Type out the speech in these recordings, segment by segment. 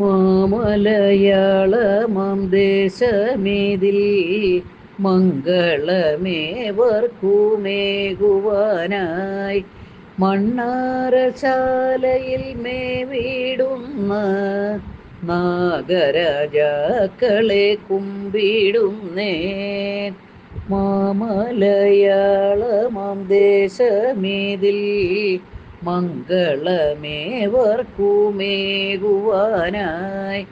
മാമലയാളമാം ദേശമേതിൽ മംഗളമേവർക്കുമേകുവാനായി മണ്ണാരശാലയിൽ മേവിടുന്ന നാഗരാജാക്കളെ കുമ്പിടുന്നേ. മാമലയാളമാം ദേശമേതിൽ മംഗളമേവർക്കുമേകുവാനായി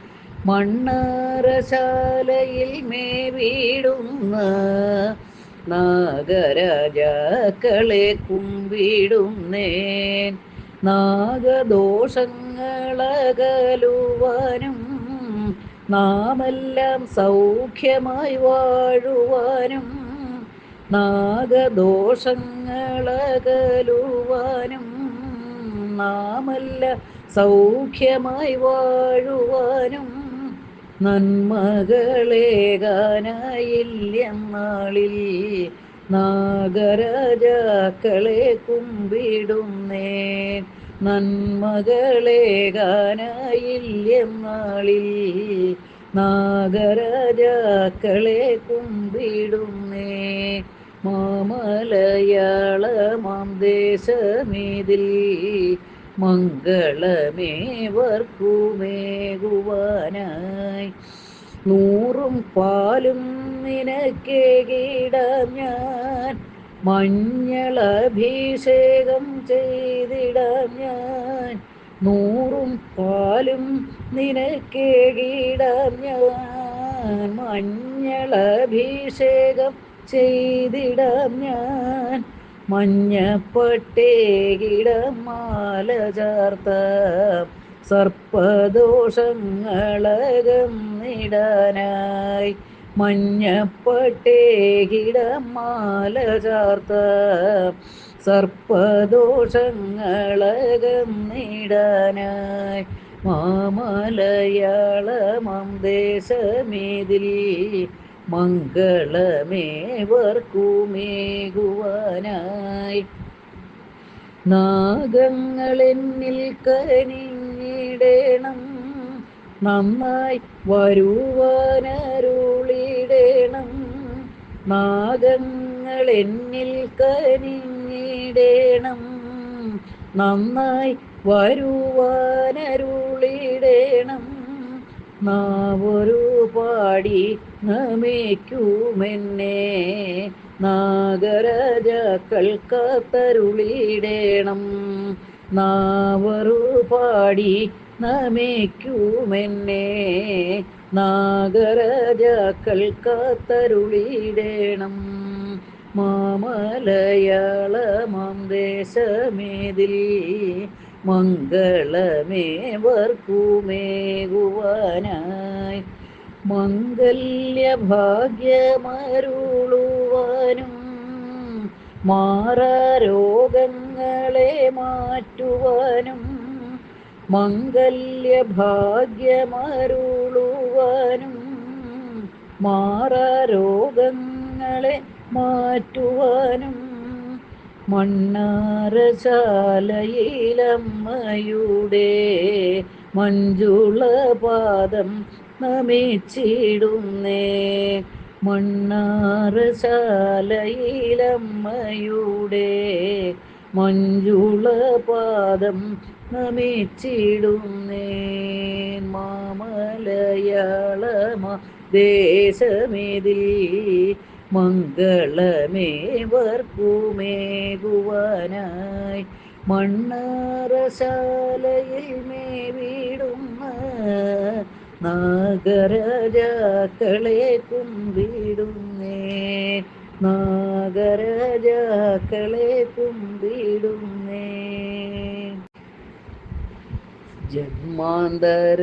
മണ്ണാരശാലയിൽ മേവിടുന്ന നാഗരാജാക്കളെ കുമ്പിടുന്നേൻ. നാഗദോഷങ്ങളകലുവാനും നാമെല്ലാം സൗഖ്യമായി വാഴുവാനും നാഗദോഷങ്ങളകലുവാനും നാമല്ല. സൗഖ്യമായി വാഴുവാനും നന്മകളേകാനായില്ലെന്നാളിൽ നാഗരാജാക്കളെ കുമ്പിടുന്നേ. നന്മകളേകാനായില്ലെന്നാളിൽ നാഗരാജാക്കളെ കുമ്പിടുന്നേ. മാമലയാളമാം ദേശമേതിൽ മംഗളമേവർക്കുമേകുവാനായി. നൂറും പാലും നിനക്കേകിടാം ഞാൻ. മഞ്ഞളഭിഷേകം ചെയ്തിടാം ഞാൻ. നൂറും പാലും നിനക്കേകിടാം ഞാൻ. മഞ്ഞളഭിഷേകം ചെയ്തിടാം ഞാൻ. മഞ്ഞപ്പട്ടേകിടമാല ചാർത്ത. സർപ്പദോഷങ്ങളകം നിടാനായി മഞ്ഞപ്പട്ടേകിടം മാല ചാർത്ത. സർപ്പദോഷങ്ങളകം നിടാനായി മാമലയാളമം ദേശമേതിൽ മംഗളമേവർക്കുമേകുവാനായി. നാഗങ്ങളെന്നിൽ കനിയിടേണം നന്നായി വരുവാനരുളിടേണം. നാഗങ്ങളെന്നിൽ കനിയിടേണം നന്നായി വരുവാനരുളിടേണം. നാവൊരു പാടി നമിക്കുമെന്നെ. നാഗരാജാക്കൾ കാത്തരുളിടേണം. നാവൊരു പാടി നമിക്കുമെന്നെ. നാഗരാജാക്കൾ കാത്തരുളിടേണം. മാമലയാളമാം ദേശമേതിൽ മംഗളമേവർക്കുമേകുവാനായി. മംഗല്യഭാഗ്യമരുളുവാനും മാറാരോഗങ്ങളെ മാറ്റുവാനും മംഗല്യഭാഗ്യമരുളുവാനും മാറാരോഗങ്ങളെ മാറ്റുവാനും മണ്ണാരശാലയിലമ്മയുടെ മഞ്ജുളപാദം നമിച്ചിടുന്നേ. മണ്ണാരശാലയിലമ്മയുടെ മഞ്ജുളപാദം നമിച്ചിടുന്നേ. മാമലയാളമ ദേശമേതിൽ മംഗളമേവർക്കുമേകുവാനായി മണ്ണാറശാലയിൽ മേവിടുന്ന നാഗരാജാക്കളെ കുമ്പിടുന്നേ. നാഗരാജാക്കളെ കുമ്പിടുന്നേ. ജന്മാന്തര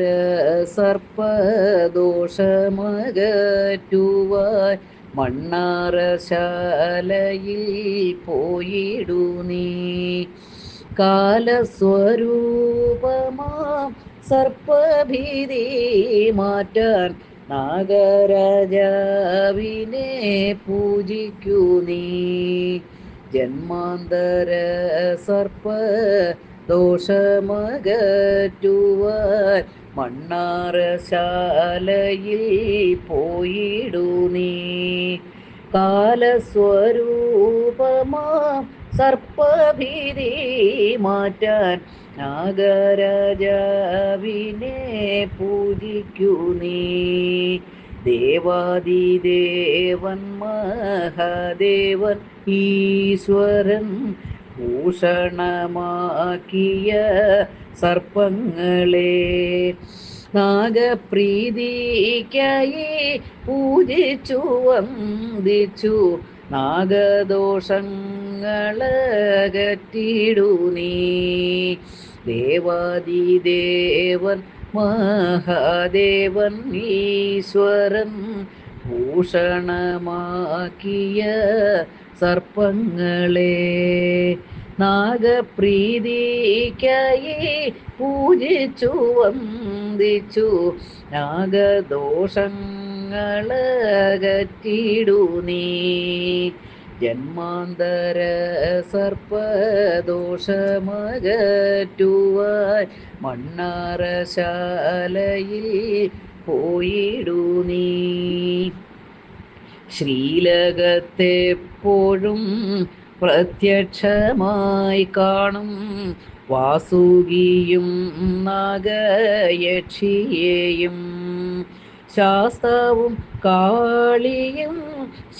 സർപ്പദോഷമകറ്റുവാൻ മണ്ണാറശാലയിൽ പോയിടു നീ. കാലസ്വരൂപമാം സർപ്പഭീതി മാറ്റാൻ നാഗരാജാവിനെ പൂജിക്കൂ നീ. ജന്മാന്തര സർപ്പ ദോഷമകറ്റുവാൻ മണ്ണാറശാലയിൽ പോയിടു നീ. കാലസ്വരൂപമാ സർപ്പഭീതി മാറ്റാൻ നാഗരാജാവിനെ പൂജിക്കൂ നീ. ദേവാദിദേവൻ മഹാദേവൻ ഈശ്വരൻ ഭൂഷണമാക്കിയ സർപ്പങ്ങളെ നാഗപ്രീതിക്കായി പൂജിച്ചു വന്ദിച്ചു. നാഗദോഷങ്ങളകറ്റിടു നീ. ദേവാദിദേവൻ മഹാദേവൻ ഈശ്വരൻ ഭൂഷണമാക്കിയ സർപ്പങ്ങളെ നാഗപ്രീതിക്കായി പൂജിച്ചു വന്ദിച്ചു. നാഗദോഷങ്ങളകറ്റിടു നീ ജന്മാന്തര സർപ്പദോഷമകറ്റുവാൻ മണ്ണാറശാലയിൽ പോയിടു നീ. ശ്രീലകത്തെപ്പോഴും പ്രത്യക്ഷമായി കാണും വാസുകിയും നാഗയക്ഷിയെയും. ശാസ്താവും കാളിയും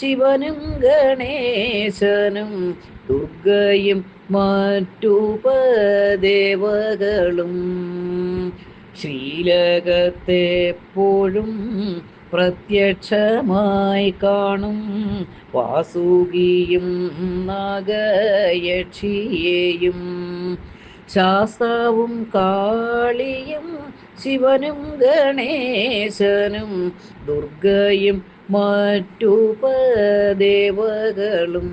ശിവനും ഗണേശനും ദുർഗയും മറ്റുപദേവകളും. ശ്രീലകത്തെപ്പോഴും പ്രത്യക്ഷമായി കാണും. വാസുകിയും നാഗയക്ഷിയെയും ശാസ്താവും കാളിയും ശിവനും ഗണേശനും ദുർഗയും മറ്റുപദേവകളും.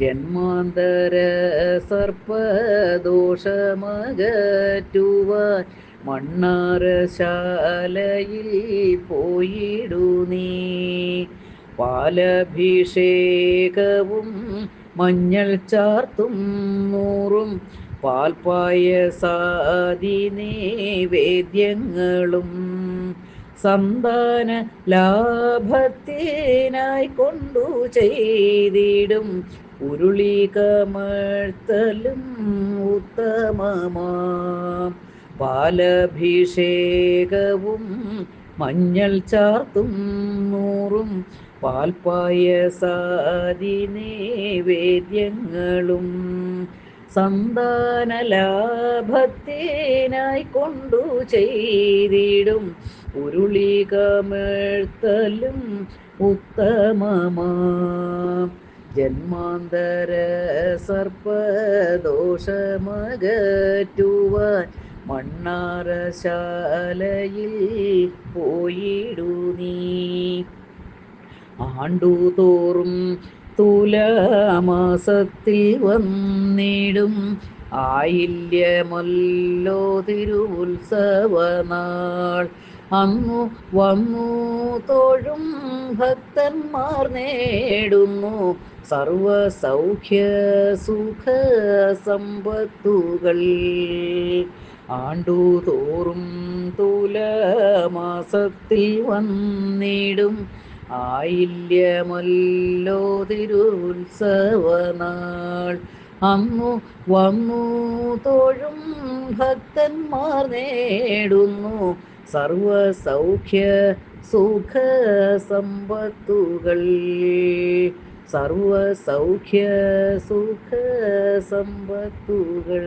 ജന്മാന്തര സർപ്പദോഷമകറ്റുവാൻ മണ്ണാറശാലയിൽ പോയിടു നീ. പാലഭിഷേകവും മഞ്ഞൾ ചാർത്തും നൂറും പാൽപ്പായസാദി നൈവേദ്യങ്ങളും സന്താന ലാഭത്തിനായി കൊണ്ടു ചെയ്തിടും. ഉരുളി കമഴ്ത്തലും ഉത്തമമാം. പാലഭിഷേകവും മഞ്ഞൾ ചാർത്തും നൂറും. പാൽപ്പായസാദി സന്താന ലാഭത്തിനായി കൊണ്ടു ചെയ്തിടും. ഉരുളി ഉത്തമമാ. ഉത്തമമാം ജന്മാന്തര സർപ്പദോഷമകറ്റുവാൻ മണ്ണാറശാലയിൽ പോയിടു നീ ആണ്ടുതോറും തുലാമാസത്തിൽ വന്നിടും. ആയില്യമല്ലോ തിരുവുത്സവനാൾ. അന്നു വന്നു തോഴും ഭക്തന്മാർ നേടുന്നു. സർവസൗഖ്യ സുഖ സമ്പത്തുകൾ ആണ്ടുതോറും തുലമാസത്തിൽ വന്നിടും. ആയില്യമല്ലോ തിരുത്സവനാൾ അന്നു വന്നു തോഴും ഭക്തന്മാർ നേടുന്നു സർവസൗഖ്യ സുഖ സമ്പത്തുകൾ സർവസൗഖ്യ സുഖ സമ്പത്തുകൾ